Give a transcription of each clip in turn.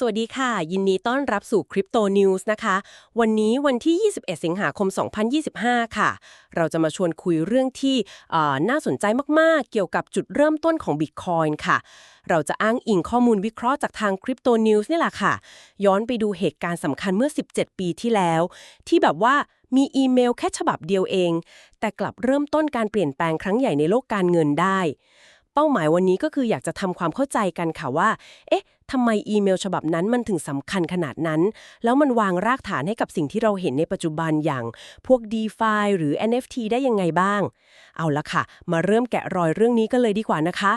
สวัสดีค่ะ ยินดีต้อนรับสู่ Crypto News นะคะ วันนี้วันที่ 21 สิงหาคม 2025 ค่ะ เราจะมาชวนคุยเรื่องที่น่าสนใจมากๆ เกี่ยวกับจุดเริ่มต้นของ Bitcoin ค่ะ เราจะอ้างอิงข้อมูลวิเคราะห์จากทาง Crypto News นี่แหละค่ะ ย้อนไปดูเหตุการณ์สำคัญเมื่อ 17 ปีที่แล้ว ที่แบบว่ามีอีเมลแค่ฉบับเดียวเอง แต่กลับเริ่มต้นการเปลี่ยนแปลงครั้งใหญ่ในโลกการเงินได้ เป้าหมายวันนี้ก็คืออยากจะทำความเข้าใจกันค่ะว่า เอ๊ะทำไมอีเมลฉบับนั้นมันถึงสำคัญขนาดนั้น แล้วมันวางรากฐานให้กับสิ่งที่เราเห็นในปัจจุบันอย่าง พวก DeFi หรือ NFT ได้ยังไงบ้าง เอาละค่ะ มาเริ่มแกะรอยเรื่องนี้กันเลยดีกว่านะคะ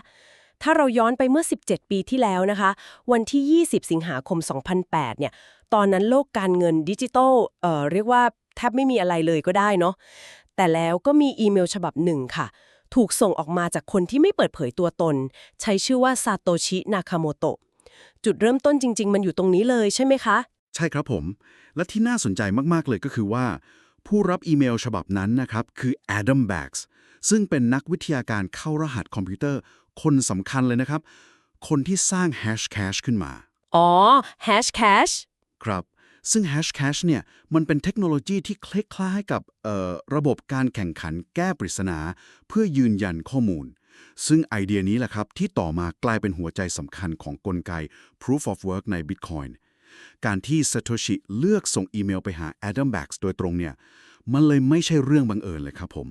ถ้าเราย้อนไปเมื่อ 17 ปีที่แล้วนะคะ วันที่ 20 สิงหาคม 2008 เนี่ย ตอนนั้นโลกการเงินดิจิทัลเอ่อเรียกว่าแทบไม่มีอะไรเลยก็ได้เนาะแต่แล้วก็มีอีเมลฉบับหนึ่งค่ะ ถูกส่งออกมาจากคนที่ไม่เปิดเผยตัวตน ใช้ชื่อว่าซาโตชินาคาโมโตะจุดเริ่มต้นจริง ๆ มันอยู่ตรงนี้เลยใช่ไหมคะ ใช่ครับผม และที่น่าสนใจมาก ๆ เลยก็คือว่า ผู้รับอีเมลฉบับนั้นนะครับ คือ Adam Bax ซึ่งเป็นนักวิทยาการเข้ารหัสคอมพิวเตอร์ คนสำคัญเลยนะครับ คนที่สร้าง Hashcash ขึ้นมา อ๋อ Hash Cash ครับ ซึ่ง Hashcash เนี่ยมันเป็นเทคโนโลยีที่คล้ายๆกับระบบการแข่งขันแก้ปริศนา เพื่อยืนยันข้อมูล ซึ่งไอเดียนี้แหละครับ ที่ต่อมากลายเป็นหัวใจสำคัญของกลไก Proof of Work ใน Bitcoin การที่ Satoshi เลือกส่งอีเมลไปหา Adam Bax โดยตรงเนี่ยมันเลยไม่ใช่เรื่องบังเอิญเลยครับผม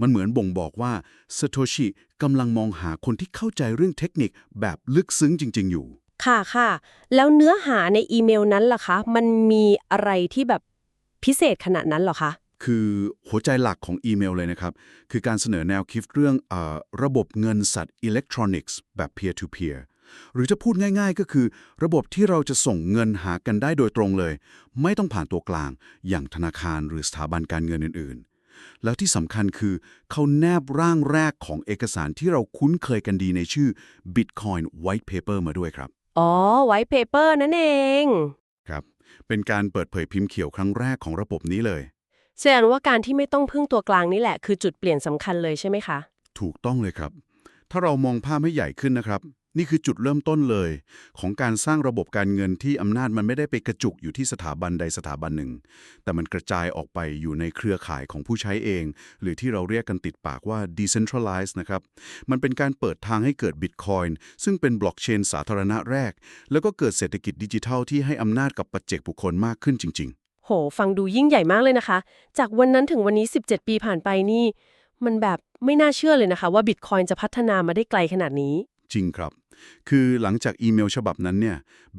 มันเหมือนบ่งบอกว่า Satoshi กำลังมองหาคนที่เข้าใจเรื่องเทคนิคแบบลึกซึ้งจริง ๆ อยู่ ค่ะค่ะ แล้วเนื้อหาในอีเมลนั้นล่ะคะ มันมีอะไรที่แบบพิเศษขนาดนั้นหรอคะ คือหัวใจหลักของอีเมลเลยนะครับ คือการเสนอแนวคิดเรื่องอระบบเงินสัตว์อิเล็กทรอนิกส์แบบ peer to peer หรือจะพูดง่ายๆก็คือ ระบบที่เราจะส่งเงินหากันได้โดยตรงเลย ไม่ต้องผ่านตัวกลาง อย่างธนาคารหรือสถาบันการเงินอื่นๆ แล้วที่สำคัญคือเขาแนบร่างแรกของเอกสารที่เราคุ้นเคยกันดีในชื่อ Bitcoin White Paper มาด้วยครับ อ๋อ White Paper นั่นเอง ครับ เป็นการเปิดเผยพิมพ์เขียวครั้งแรกของระบบนี้เลย แสดงว่าการที่ไม่ต้องพึ่งตัวกลางนี่แหละ คือจุดเปลี่ยนสำคัญเลยใช่ไหมคะ ถูกต้องเลยครับ ถ้าเรามองภาพให้ใหญ่ขึ้นนะครับ นี่คือจุดเริ่มต้นเลย ของการสร้างระบบการเงินที่อำนาจมันไม่ได้ไปกระจุกอยู่ที่สถาบันใดสถาบันหนึ่ง แต่มันกระจายออกไปอยู่ในเครือข่ายของผู้ใช้เอง หรือที่เราเรียกกันติดปากว่า decentralized นะครับ มันเป็นการเปิดทางให้เกิด Bitcoin ซึ่งเป็นบล็อกเชนสาธารณะแรก แล้วก็เกิดเศรษฐกิจดิจิทัลที่ให้อำนาจกับปัจเจกบุคคลมากขึ้นจริง ๆ โห ฟังดูยิ่งใหญ่มากเลยนะคะ จากวันนั้นถึงวันนี้ 17 ปีผ่านไปนี่ มันแบบไม่น่าเชื่อเลยนะคะ ว่าบิตคอยน์จะพัฒนามาได้ไกลขนาดนี้จริงครับ คือหลังจากอีเมลฉบับนั้นเนี่ยบิด